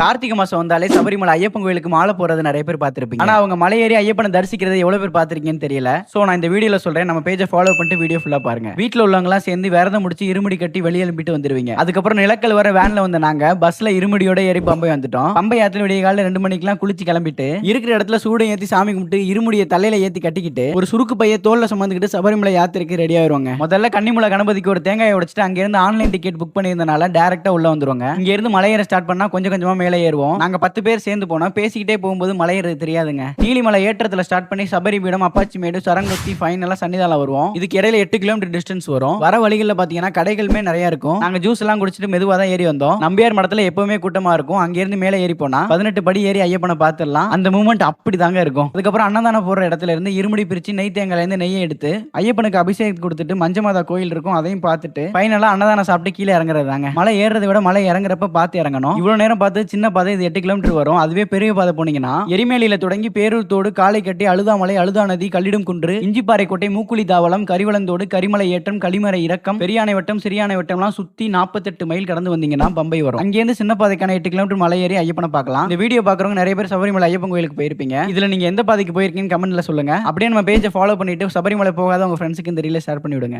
கார்த்திகை மாசம் வந்தாலே சபரிமலை ஐயப்பன் கோயிலுக்கு மாலை போறது நிறைய பேர் பார்த்திருப்பீங்க. ஆனா அவங்க மலை ஏறி ஐயப்பனை தரிசிக்கிறது எவ்வளவு பேர் பார்த்திருக்கீங்கன்னு தெரியல. சோ நான் இந்த வீடியோல சொல்றேன். நம்ம பேஜை ஃபாலோ பண்ணிட்டு வீடியோ ஃபுல்லா பாருங்க. வீட்டுல உள்ளவங்க எல்லாம் சேர்ந்து விரதம் முடிச்சு இருமுடி கட்டி வெளியே எழுப்பிட்டு வந்துருவீங்க. அதுக்கப்புறம் நிலக்கல் வர வேன்ல வந்த நாங்க பஸ்ல இருமுடியோட ஏறி பம்பை வந்துட்டோம். பம்பை ஆத்துல விடிய காலையில ரெண்டு மணிக்கெல்லாம் குளிச்சு கிளம்பிட்டு இருக்கிற இடத்துல சூடம் ஏத்தி சாமி கும்பிட்டு இருமுடியை தலையில ஏத்தி கட்டிக்கிட்டு ஒரு சுருக்கு பைய தோல்ல சுமந்துக்கிட்டு சபரிமலை யாத்திரைக்கு ரெடி ஆயிருவாங்க. முதல்ல கன்னிமலை கணபதிக்கு ஒரு தேங்காயை உடைச்சிட்டு அங்க இருந்து ஆன்லைன் டிக்கெட் புக் பண்ணியிருந்தனால டேரக்டா உள்ள வந்துருவாங்க. இங்க இருந்து மலையேற ஸ்டார்ட் பண்ணா கொஞ்சம் கொஞ்சமா மேல ஏறுவோம். நாங்க பத்து பேர் சேர்ந்து போனோம். பேசிக்கிட்டே போகும்போது மலையேறது தெரியாதுங்க. நீலிமலை ஏற்றத்துல ஸ்டார்ட் பண்ணி சபரிபீடம் அப்பாச்சி மேடு சரங்குத்தி ஃபைனலா சன்னிதால வருவோம். இதுக்கு இடையில எட்டு கிலோமீட்டர் டிஸ்டன்ஸ் வரும். வர வழிகளில் பாத்தீங்கன்னா கடைகளுமே நிறைய இருக்கும். நாங்க ஜூஸ் எல்லாம் குடிச்சிட்டு மெதுவா தான் ஏறி வந்தோம். நம்பியார் மடத்துல எப்பவுமே கூட்டமா இருக்கும். அங்கிருந்து மேலே ஏறி போனா பதினெட்டு படி ஏறி ஐயப்பனை பார்த்துடலாம். அந்த மூமெண்ட் அப்படி தாங்க இருக்கும். அதுக்கப்புறம் அன்னதானம் போடுற இடத்துல இருந்து இருமுடி பிரிச்சு நெய் தேங்காயில இருந்து நெய்யை எடுத்து ஐயப்பனுக்கு அபிஷேகம் கொடுத்துட்டு மஞ்சமாதா கோயில் இருக்கும். அதையும் பார்த்துட்டு ஃபைனலா அன்னதானம் சாப்பிட்டு கீழே இறங்குறது தாங்க மலை ஏறுறதை விட மலை இறங்குறப்ப பார்த்து இறங்கணும். இவ்வளவு நேரம் பார்த்து சின்ன சின்ன பாதை இது எட்டு கிலோமீட்டர் வரும். அதுவே பெரிய பாதை போனீங்கன்னா எரிமேலியில தொடங்கி பேரூர் தோடு காலை கட்டி அழுதாமலை அழுதா நதி கல்லிடும் குன்று இஞ்சிப்பாறை கோட்டை மூக்குழி தாவளம் கரிவளந்தோடு கரிமலை ஏற்றம் களிமறை இறக்கம் பெரியானை வட்டம் சிறியானை வட்டம்லாம் சுத்தி நாற்பத்தெட்டு மைல் கடந்து வந்தீங்கன்னா பம்பை வரும். அங்கேருந்து சின்ன பாதைக்கான எட்டு கிலோமீட்டர் மலை ஏறி ஐயப்பனை பார்க்கலாம். இந்த வீடியோ பாக்குறவங்க நிறைய பேர் சபரிமலை ஐயப்பன் கோயிலுக்கு போயிருப்பீங்க. இதுல நீங்க எந்த பாதைக்கு போயிருக்கீங்கன்னு கமெண்ட்ல சொல்லுங்க. அப்படியே நம்ம பேஜை ஃபாலோ பண்ணிட்டு சபரிமலை போகாத உங்க ஃப்ரெண்ட்ஸுக்கு இந்த ரீல ஷேர் பண்ணிவிடுங்க.